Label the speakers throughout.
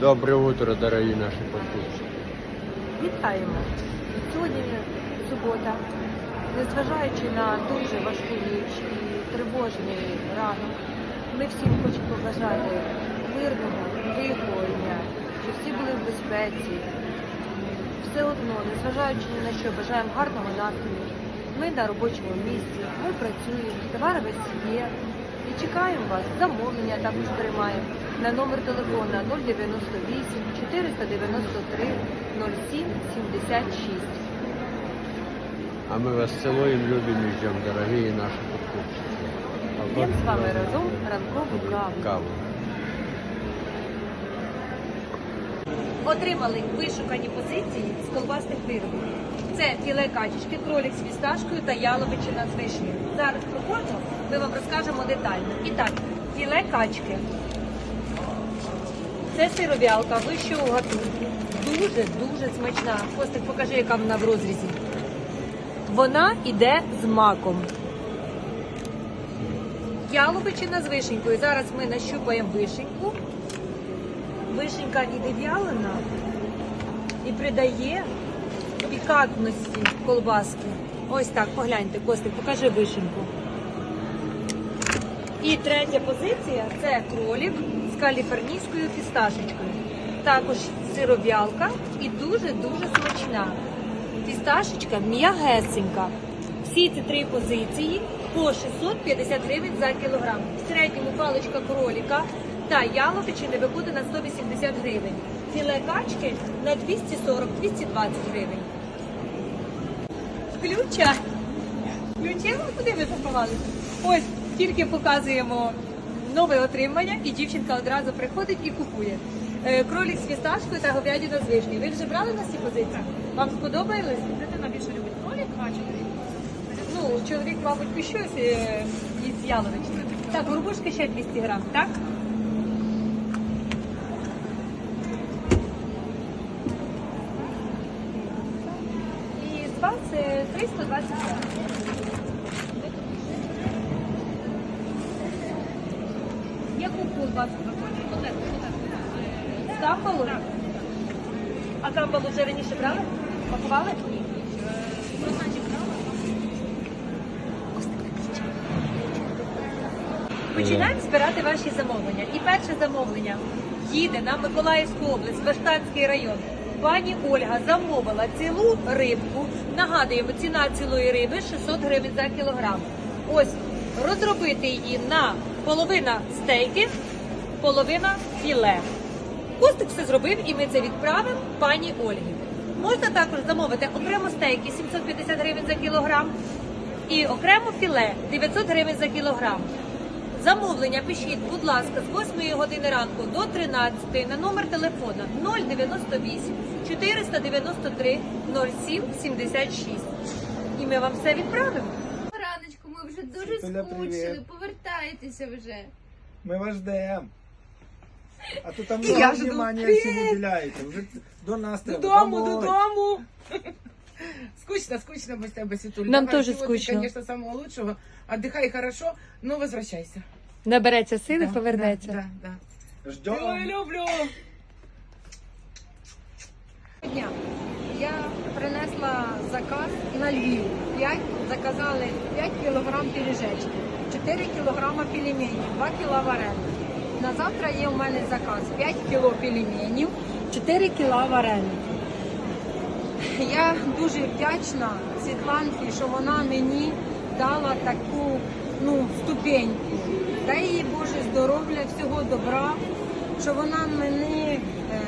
Speaker 1: Доброе утро, дорогие наши подписчики.
Speaker 2: Вітаємо! Сьогодні субота. Незважаючи на дуже важку ніч і тривожний ранок, ми всім хочемо побажати мирного, тихого дня, щоб всі були в безпеці. Все одно, незважаючи ні на що, бажаємо гарного настрою. Ми на робочому місці, ми працюємо, товар весь є. І чекаємо вас. Замовлення також приймаємо на номер телефона 098 493 07 76.
Speaker 1: А мы вас целуем, любим и ждем, дорогие наши подписчики. А
Speaker 2: П'ємо з вами разом ранкову каву.
Speaker 1: каву.
Speaker 2: Отримали вишукані позиції з колбасних виробів. Це філе качечки, кролік з фісташкою та яловичина з вишнею. Зараз проходимо, ми вам розкажемо детально. І так, філе качки. Це сировялка вищого гатунку. Дуже-дуже смачна. Костик, покажи, яка вона в розрізі. Вона йде з маком. Яловичина з вишенькою. Зараз ми нащупаємо вишеньку. Вишенька іде в'ялена і придає пікантності колбаски. Ось так, погляньте, Костик, покажи вишеньку. І третя позиція це кролік з каліфорнійською фісташечкою. Також сиров'ялка і дуже-дуже смачна. Фісташечка м'ягесенька. Всі ці три позиції по 650 гривень за кілограм. В середньому паличка кроліка та яловичини виходить на 180 гривень. Філе качки на 240-220 гривень. Ключа. Ключі ви куди ви заховалися? Ось тільки показуємо нове отримання, і дівчинка одразу приходить і купує. Е, Кролік з фісташкою та говядина з вишнею. Ви вже брали на ці позиції? Вам сподобалось?
Speaker 3: Дитина більше любить кролик, качки.
Speaker 2: Ну, чоловік, мабуть, би щось е, із яловичини. Так, горбушки ще 200 грам, так? І з вас е, 320 грам. Яку колбаску ви хочете? З камбалу? А камбалу вже раніше брали? Пакували? Починаємо збирати ваші замовлення. І перше замовлення їде на Миколаївську область, Баштанський район. Пані Ольга замовила цілу рибку. Нагадуємо, ціна цілої риби 600 гривень за кілограм. Ось розробити її на половина стейки, половина філе. Костик все зробив і ми це відправимо пані Ольгі. Можна також замовити окремо стейки 750 гривень за кілограм і окремо філе 900 гривень за кілограм. Замовлення пишіть, будь ласка, з 8 години ранку до 13 на номер телефона 098 493 07 76. І ми вам все відправимо.
Speaker 4: Дуже
Speaker 5: Світуля,
Speaker 4: скучили.
Speaker 5: привіт.
Speaker 4: Повертайтеся вже.
Speaker 5: Ми вас ждемо. А то там
Speaker 3: я жду.
Speaker 5: внимання всім уделяєте. Вже до нас треба.
Speaker 3: Додому,
Speaker 5: домой.
Speaker 3: додому. Скучно, скучно без тебе, Світуль.
Speaker 2: Нам тоже скучно.
Speaker 3: Ты, конечно, самого лучшего. Отдыхай хорошо, но возвращайся.
Speaker 2: Набереться сили,
Speaker 3: Да,
Speaker 2: повернеться.
Speaker 3: Да, да, да.
Speaker 5: Ждем.
Speaker 3: Ой, люблю.
Speaker 6: дня. Я принесла заказ на Львів. 5, заказали 5 кілограм пиріжечки, 4 кілограма пельменів, 2 кіла варених. На завтра є у мене заказ 5 кіло пельменів, 4 кіла варених. Я дуже вдячна Світланці, що вона мені дала таку ну, ступеньку. Дай їй Боже здоров'я, всього добра, що вона мені, е,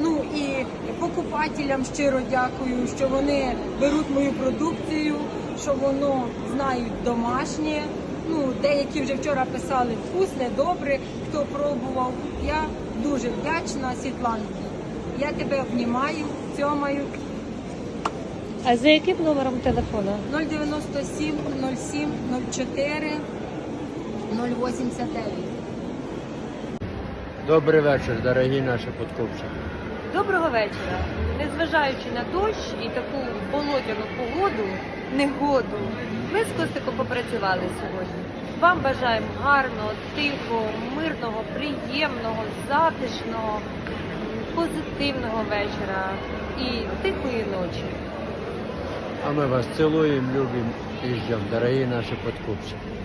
Speaker 6: ну і покупателям щиро дякую, що вони беруть мою продукцію, що воно знають домашнє. Ну, деякі вже вчора писали вкусне, добре, хто пробував. Я дуже вдячна Світланці. Я тебе обнімаю, цьомаю.
Speaker 2: А за яким номером телефона?
Speaker 6: 097 07 04 089.
Speaker 1: Добрый вечер, дорогие наши подкупщики.
Speaker 2: Доброго вечора. Незважаючи на дощ і таку болотяну погоду, негоду, ми з Костиком попрацювали сьогодні. Вам бажаємо гарного, тихого, мирного, приємного, затишного, позитивного вечора і тихої ночі.
Speaker 1: А мы вас целуем, любим и ждем, дорогие наши подкупщики.